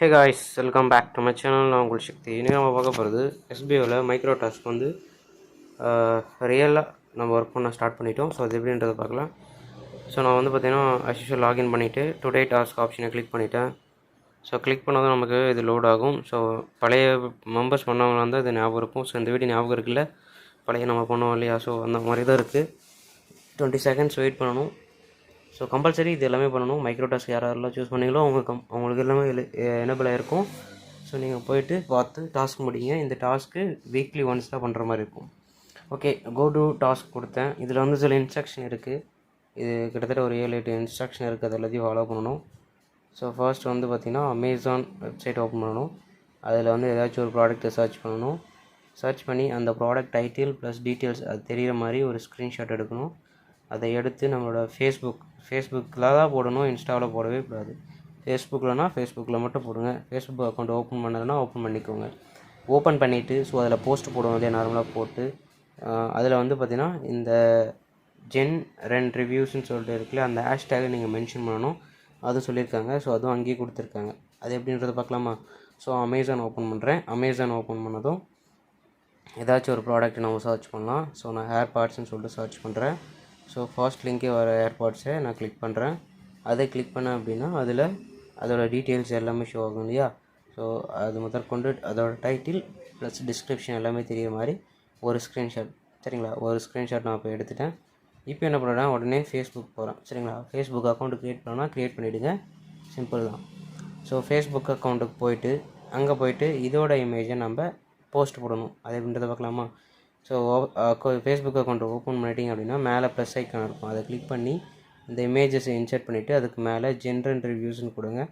Hey guys welcome back to my channel நான் உங்கள் சக்தி. இன்றைக்கி நம்ம பார்க்க போகிறது எஸ்பிஓவில் மைக்ரோ டாஸ்க் வந்து ரியலாக நம்ம ஒர்க் பண்ண ஸ்டார்ட் பண்ணிட்டோம். ஸோ அது எப்படின்றத பார்க்கலாம். ஸோ நான் வந்து பார்த்தீங்கன்னா அஸ்யூஷுவல் லாகின் பண்ணிவிட்டு டுடே டாஸ்க் ஆப்ஷனை கிளிக் பண்ணிட்டேன். ஸோ கிளிக் பண்ணதும் நமக்கு இது லோட் ஆகும். ஸோ பழைய மெம்பர்ஸ் பண்ணவங்க வந்து அது ஞாபகம் இருக்கும். ஸோ இந்த வீடியோ ஞாபகம் இருக்குல்ல? பழைய நம்ம பண்ணோம் இல்லையா? ஸோ அந்த மாதிரி தான் இருக்குது டுவெண்ட்டி செகண்ட்ஸ் வெயிட் பண்ணணும். ஸோ கம்பல்சரி இது எல்லாமே பண்ணணும். மைக்ரோ டாஸ்க் யாரெல்லாம் சூஸ் பண்ணீங்களோ அவங்க கம் அவங்களுக்கு எல்லாமே எனபிள் ஆகிருக்கும் ஸோ நீங்கள் போயிட்டு பார்த்து டாஸ்க் முடிங்க. இந்த டாஸ்க்கு வீக்லி ஒன்ஸ் தான் பண்ணுற மாதிரி இருக்கும். ஓகே கோ டு டாஸ்க் கொடுத்தேன். இதில் வந்து சில இன்ஸ்ட்ரக்ஷன் இருக்குது இது கிட்டத்தட்ட ஒரு ஏழு எட்டு இன்ஸ்ட்ரக்ஷன் இருக்குது அது எல்லாத்தையும் ஃபாலோ பண்ணணும். ஸோ ஃபர்ஸ்ட் வந்து பார்த்திங்கன்னா அமேசான் வெப்சைட் ஓப்பன் பண்ணணும். அதில் வந்து ஏதாச்சும் ஒரு ப்ராடக்ட்டை சர்ச் பண்ணணும். சர்ச் பண்ணி அந்த ப்ராடக்ட் டைட்டில் ப்ளஸ் டீட்டெயில்ஸ் அது தெரிகிற மாதிரி ஒரு ஸ்க்ரீன்ஷாட் எடுக்கணும். அதை எடுத்து நம்மளோட ஃபேஸ்புக் ஃபேஸ்புக்கில் தான் போடணும் இன்ஸ்டாவில் போடவே கூடாது. ஃபேஸ்புக்கில்னா ஃபேஸ்புக்கில் மட்டும் போடுங்க. ஃபேஸ்புக் அக்கௌண்ட் ஓப்பன் பண்ணதுன்னா ஓப்பன் பண்ணிக்கோங்க. ஓப்பன் பண்ணிவிட்டு ஸோ அதில் போஸ்ட் போடுவோம் இல்லையா நார்மலாக போட்டு. அதில் வந்து பார்த்திங்கன்னா இந்த ஜென் ரென் ரிவ்யூஸ்ன்னு சொல்லிட்டு இருக்குல்ல அந்த ஹேஷ்டேகை நீங்கள் மென்ஷன் பண்ணணும். அதுவும் சொல்லியிருக்காங்க. ஸோ அதுவும் அங்கேயே கொடுத்துருக்காங்க. அது எப்படின்றத பார்க்கலாமா? ஸோ அமேசான் ஓப்பன் பண்ணுறேன் அமேசான் ஓப்பன் பண்ணதும் ஏதாச்சும் ஒரு ப்ராடக்ட் நம்ம சர்ச் பண்ணலாம். ஸோ நான் ஹேர் பார்ட்ஸ்னு சொல்லிட்டு சர்ச் பண்ணுறேன் ஸோ ஃபர்ஸ்ட் லிங்கே வர ஏர்பாட்ஸை நான் கிளிக் பண்ணுறேன் அதை கிளிக் பண்ணேன் அப்படின்னா அதில் அதோடய டீட்டெயில்ஸ் எல்லாமே ஷோ ஆகும் இல்லையா? ஸோ அது முதற்கொண்டு அதோட டைட்டில் ப்ளஸ் டிஸ்கிரிப்ஷன் எல்லாமே தெரியுற மாதிரி ஒரு ஸ்க்ரீன்ஷாட் சரிங்களா? ஒரு ஸ்க்ரீன்ஷாட் நான் இப்போ எடுத்துட்டேன். இப்போ என்ன பண்ணுறேன்னா உடனே ஃபேஸ்புக் போகிறேன் சரிங்களா? ஃபேஸ்புக் அக்கௌண்ட் க்ரியேட் பண்ணால் க்ரியேட் பண்ணிவிடுங்க சிம்பிள் தான். ஸோ ஃபேஸ்புக் அக்கௌண்ட்டுக்கு போயிட்டு அங்கே போயிட்டு இதோட இமேஜை நம்ம போஸ்ட் போடணும். அது எப்படின்றத பார்க்கலாமா? ஸோ ஃபேஸ்புக் அக்கௌண்ட் ஓப்பன் பண்ணிட்டீங்க அப்படின்னா மேலே ப்ளஸ் ஐக்கான் இருக்கும். அதை கிளிக் பண்ணி இந்த இமேஜஸை இன்சர்ட் பண்ணிவிட்டு அதுக்கு மேலே ஜென்ரல் ரிவ்யூஸ்னு கொடுங்க.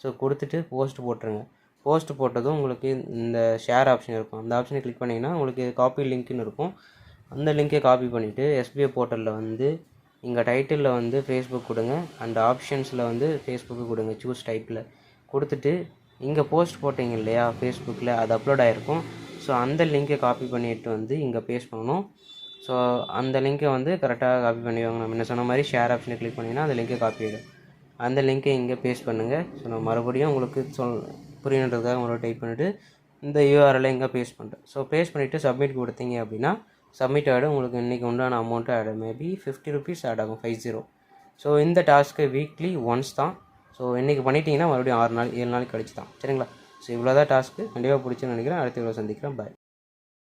ஸோ கொடுத்துட்டு போஸ்ட் போட்டுருங்க. போஸ்ட் போட்டதும் உங்களுக்கு இந்த ஷேர் ஆப்ஷன் இருக்கும். அந்த ஆப்ஷனை கிளிக் பண்ணிங்கன்னா உங்களுக்கு காப்பி லிங்க்னு இருக்கும். அந்த லிங்கை காப்பி பண்ணிவிட்டு எஸ்பிஐ போர்ட்டலில் வந்து இங்கே டைட்டிலில் வந்து ஃபேஸ்புக் கொடுங்க. அண்ட் ஆப்ஷன்ஸில் வந்து ஃபேஸ்புக்கு கொடுங்க சூஸ் டைப்பில் கொடுத்துட்டு இங்கே போஸ்ட் போட்டிங்க இல்லையா ஃபேஸ்புக்கில் அது அப்லோட் ஆகிருக்கும் ஸோ அந்த லிங்கை காப்பி பண்ணிட்டு வந்து இங்கே பேஸ்ட் பண்ணணும். ஸோ அந்த லிங்கை வந்து கரெக்டாக காப்பி பண்ணிடுவாங்க. நம்ம என்ன சொன்ன மாதிரி ஷேர் ஆப்ஷனை கிளிக் பண்ணிங்கன்னா அந்த லிங்கை காப்பி ஆகிடும் அந்த லிங்கை இங்கே பேஸ்ட் பண்ணுங்கள் ஸோ நான் மறுபடியும் உங்களுக்கு சொல் புரியணுன்றதுக்காக உங்களோட டைப் பண்ணிவிட்டு இந்த யூஆர்எல்லை இங்கே பேஸ்ட் பண்ணுறேன் ஸோ பேஸ்ட் பண்ணிவிட்டு சப்மிட் கொடுத்தீங்க அப்படின்னா சப்மிட் ஆகிடும் உங்களுக்கு இன்றைக்கி உண்டான அமௌண்ட்டு ஆடும் மேபி ஃபிஃப்டி ருபீஸ் ஆட் ஆகும் ஃபைவ் ஜீரோ ஸோ இந்த டாஸ்க்கு வீக்லி ஒன்ஸ் தான். ஸோ இன்றைக்கி பண்ணிட்டீங்கன்னா மறுபடியும் ஆறு நாள் ஏழு நாள் கழிச்சு தான் சரிங்களா? ஸோ இவ்வளோ தான் டாஸ்க்கு கண்டிப்பாக பிடிச்சுன்னு நினைக்கிறேன். அடுத்த இவ்வளோ சந்திக்கிறேன். பாய்